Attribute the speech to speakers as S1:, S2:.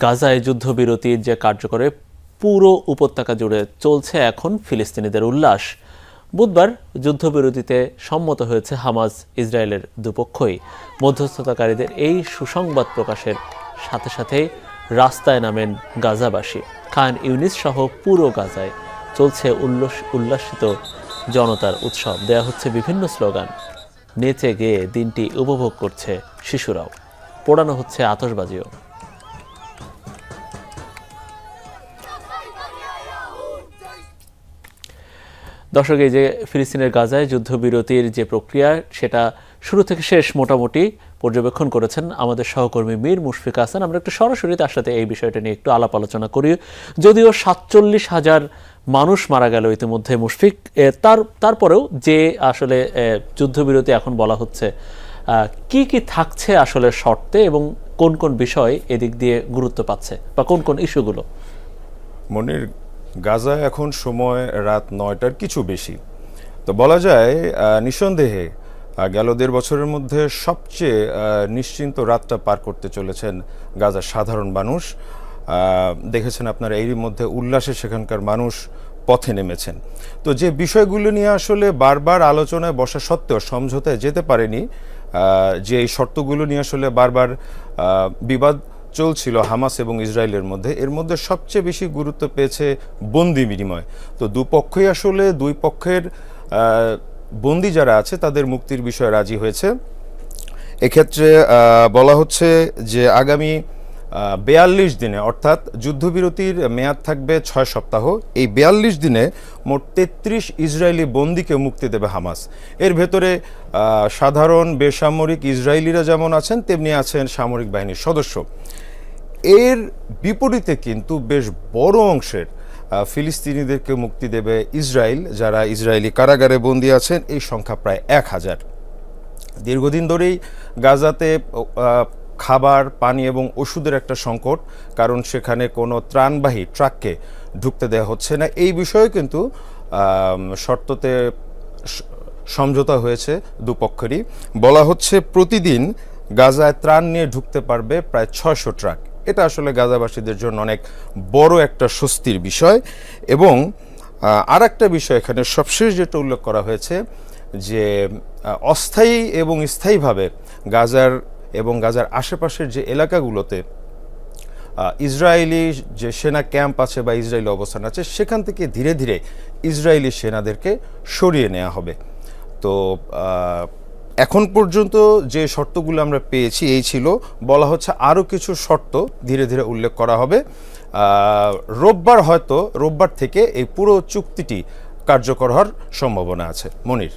S1: গাজায় যুদ্ধবিরতির যে কার্যকরে পুরো উপত্যকা জুড়ে চলছে এখন ফিলিস্তিনিদের উল্লাস। বুধবার যুদ্ধবিরতিতে সম্মত হয়েছে হামাজ ইসরায়েলের দুপক্ষই। মধ্যস্থতাকারীদের এই সুসংবাদ প্রকাশের সাথে সাথে রাস্তায় নামেন গাজাবাসী। খান ইউনিস সহ পুরো গাজায় চলছে উল্লাস উল্লাসিত জনতার উৎসব। দেয়া হচ্ছে বিভিন্ন স্লোগান। নেচে গেয়ে দিনটি উপভোগ করছে শিশুরাও। পোড়ানো হচ্ছে আতশবাজিও। দর্শক, এই যে ফিলিস্তিনের গাজায় যুদ্ধবিরতির যে প্রক্রিয়া, সেটা শুরু থেকে শেষ মোটামুটি পর্যবেক্ষণ করেছেন আমাদের সহকর্মী মীর মুশফিক হাসান। আমরা একটু সরাসরি তার সাথে এই বিষয়টা নিয়ে একটু আলাপ আলোচনা করি। যদিও সাতচল্লিশ হাজার মানুষ মারা গেল ইতিমধ্যে মুশফিক তার, তারপরেও যে আসলে যুদ্ধবিরতি এখন বলা হচ্ছে কি কি থাকছে আসলে শর্তে এবং কোন কোন বিষয় এদিক দিয়ে গুরুত্ব পাচ্ছে বা কোন কোন ইস্যুগুলো?
S2: মনির গাজা এখন সময় রাত নয়টার কিছু বেশি। তো বলা যায় নিঃসন্দেহে গেল দেড় বছরের মধ্যে সবচেয়ে নিশ্চিন্ত রাতটা পার করতে চলেছেন গাজার সাধারণ মানুষ। দেখেছেন আপনারা এরই মধ্যে উল্লাসে সেখানকার মানুষ পথে নেমেছেন। তো যে বিষয়গুলো নিয়ে আসলে বারবার আলোচনায় বসা সত্ত্বেও সমঝোতায় যেতে পারেনি যে এই শর্তগুলো নিয়ে আসলে বারবার বিবাদ চলছিল হামাস এবং ইসরায়েলের মধ্যে। এর মধ্যে সবচেয়ে বেশি গুরুত্ব পেয়েছে বন্দি বিনিময়। তো দুপক্ষই আসলে, দুই পক্ষের বন্দি যারা আছে, তাদের মুক্তির বিষয়ে রাজি হয়েছে। এক্ষেত্রে বলা হচ্ছে যে আগামী বেয়াল্লিশ দিনে, অর্থাৎ যুদ্ধবিরতির মেয়াদ থাকবে ছয় সপ্তাহ। এই বেয়াল্লিশ দিনে মোট তেত্রিশ ইসরায়েলি বন্দিকে মুক্তি দেবে হামাস। এর ভেতরে সাধারণ বেসামরিক ইসরায়েলিরা যেমন আছেন, তেমনি আছেন সামরিক বাহিনীর সদস্য। এর বিপরীতে কিন্তু বেশ বড় অংশের ফিলিস্তিনিদেরকে মুক্তি দেবে ইসরায়েল, যারা ইসরায়েলি কারাগারে বন্দী আছেন। এই সংখ্যা প্রায় এক হাজার। দীর্ঘদিন ধরেই গাজাতে খাবার, পানি এবং ওষুধের একটা সংকট, কারণ সেখানে কোনো ত্রাণবাহী ট্রাককে ঢুকতে দেওয়া হচ্ছে না। এই বিষয়ে কিন্তু শর্ততে সমঝোতা হয়েছে দুপক্ষেরই। বলা হচ্ছে প্রতিদিন গাজায় ত্রাণ নিয়ে ঢুকতে পারবে প্রায় ছয়শো ট্রাক। এটা আসলে গাজাবাসীদের জন্য অনেক বড় একটা স্বস্তির বিষয় এবং আর একটা বিষয় এখানে সবশেষ যেটা উল্লেখ করা হয়েছে যে অস্থায়ী এবং স্থায়ীভাবে গাজার এবং গাজার আশেপাশের যে এলাকাগুলোতে ইসরায়েলি যে সেনা ক্যাম্প আছে বা ইসরায়েলি অবস্থান আছে, সেখান থেকে ধীরে ধীরে ইসরায়েলি সেনাদেরকে সরিয়ে নেওয়া হবে। তো এখন পর্যন্ত যে শর্তগুলো আমরা পেয়েছি, এই ছিল, বলা হচ্ছে আরও কিছু শর্ত ধীরে ধীরে উল্লেখ করা হবে। রোববার হয়তো, রোববার থেকে এই পুরো চুক্তিটি কার্যকর হওয়ার সম্ভাবনা আছে। মনির।